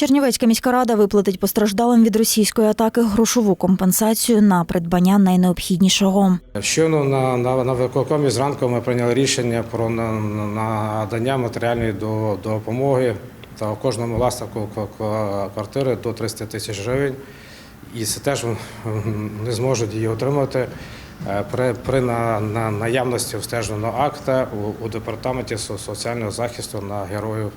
Чернівецька міська рада виплатить постраждалим від російської атаки грошову компенсацію на придбання найнеобхіднішого. Щойно на, на, на виконкомі зранку ми прийняли рішення про на- на- надання матеріальної до- допомоги та кожному власнику квартири до 300 тисяч гривень. І це теж не зможуть її отримати е, при, при на, на наявності обстеженого акта у, у департаменті соціального захисту на героїв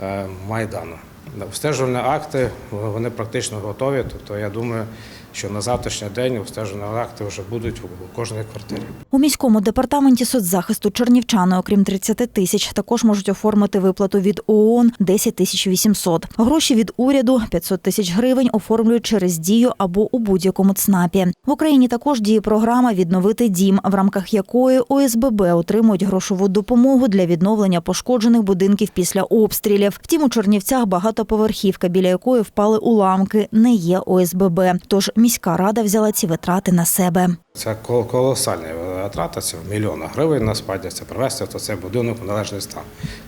е, Майдану. Обстежувальні акти вони практично готові. Тобто я думаю, що на завтрашній день обстежувальні акти вже будуть у кожній квартирі. У міському департаменті соцзахисту чернівчани, окрім 30 тисяч, також можуть оформити виплату від ООН 10 тисяч 800. Гроші від уряду 500 тисяч гривень оформлюють через дію або у будь-якому ЦНАПі. В Україні також діє програма Відновити дім, в рамках якої ОСББ отримують грошову допомогу для відновлення пошкоджених будинків після обстрілів. Втім, у Чернівцях багатоповерхівка, біля якої впали уламки, не є ОСББ. Тож міська рада взяла ці витрати на себе. Це колосальні витрата, це в мільйонах гривень насправді це привезти то цей будинок в належний стан.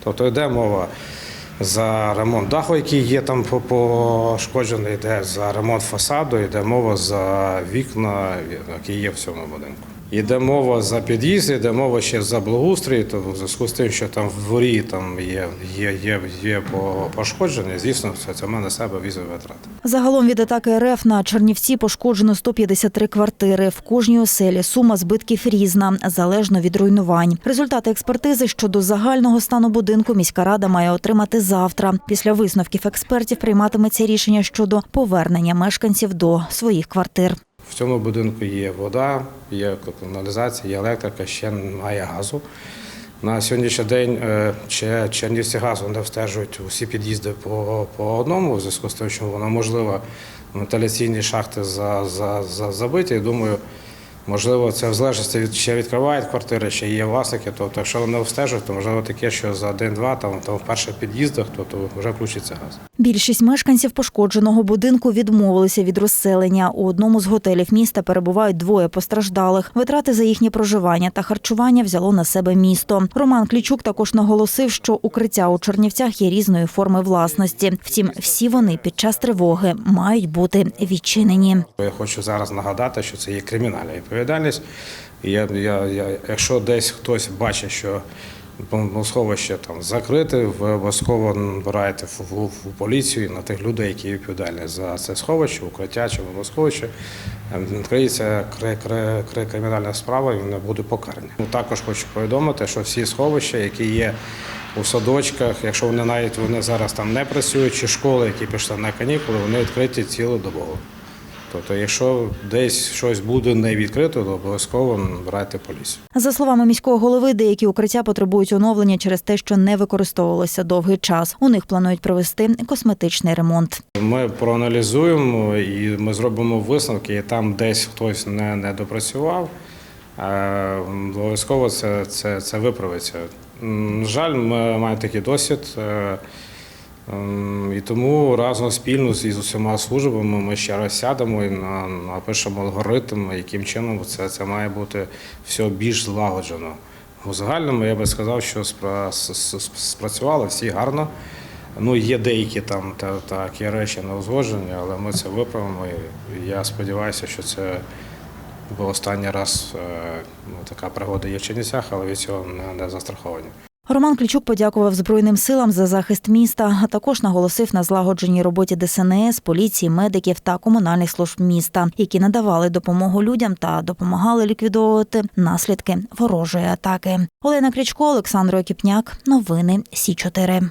Тобто йде мова за ремонт даху, який є там пошкоджений, йде за ремонт фасаду, йде мова за вікна, які є в цьому будинку. Йде мова за під'їзд, йде мова ще за благоустрій, то в зв'язку з тим, що там в дворі там є, є, є, є по- пошкодження, звісно, це, це на себе візові витрати. Загалом від атаки РФ на Чернівці пошкоджено 153 квартири. В кожній оселі сума збитків різна, залежно від руйнувань. Результати експертизи щодо загального стану будинку міська рада має отримати завтра. Після висновків експертів прийматиметься рішення щодо повернення мешканців до своїх квартир. В цьому будинку є вода, є каналізація, є електрика, ще немає газу. На сьогоднішній день е, Че- Чернівці газу не встежують усі під'їзди по, по одному, в зв'язку з тим, що воно можливо вентиляційні шахти за, за, за, забиті. Думаю, можливо, це в залежності від ще відкривають квартири, ще є власники. Тобто, якщо вони встежують, то можливо таке, що за день-два там, там в перших під'їздах, то, то вже включиться газ. Більшість мешканців пошкодженого будинку відмовилися від розселення. У одному з готелів міста перебувають двоє постраждалих. Витрати за їхнє проживання та харчування взяло на себе місто. Роман Клічук також наголосив, що укриття у Чернівцях є різної форми власності. Втім, всі вони під час тривоги мають бути відчинені. Я хочу зараз нагадати, що це є кримінальна відповідальність. Я, я, я, якщо десь хтось бачить, що сховище там закрите, ви обов'язково набираєте в, в, в поліцію на тих людей, які відповідальні за це сховище, укриття чи водосховище. Відкриється кри- кри- кри- кримінальна справа і вони будуть покарані. Також хочу повідомити, що всі сховища, які є у садочках, якщо вони навіть вони зараз там не працюють, чи школи, які пішли на канікули, вони відкриті цілодобово. Тобто, якщо десь щось буде не відкрито, то обов'язково набирайте поліцію. За словами міського голови, деякі укриття потребують оновлення через те, що не використовувалося довгий час. У них планують провести косметичний ремонт. Ми проаналізуємо і ми зробимо висновки, і там десь хтось не, не допрацював. е, Обов'язково це, це, це виправиться. На жаль, ми маємо такий досвід. Ем, І тому разом спільно з усіма службами ми ще раз сядемо і напишемо алгоритм, яким чином це, це має бути все більш злагоджено. У загальному я би сказав, що спрацювало всі гарно. Ну, є деякі там та, такі речі не узгоджені, але ми це виправимо. І я сподіваюся, що це був останній раз ну, така пригода є в Чернівцях, але від цього не, не застраховані. Роман Клічук подякував Збройним силам за захист міста, а також наголосив на злагодженій роботі ДСНС, поліції, медиків та комунальних служб міста, які надавали допомогу людям та допомагали ліквідовувати наслідки ворожої атаки. Олена Крічко, Олександр Окіпняк. Новини Сі 4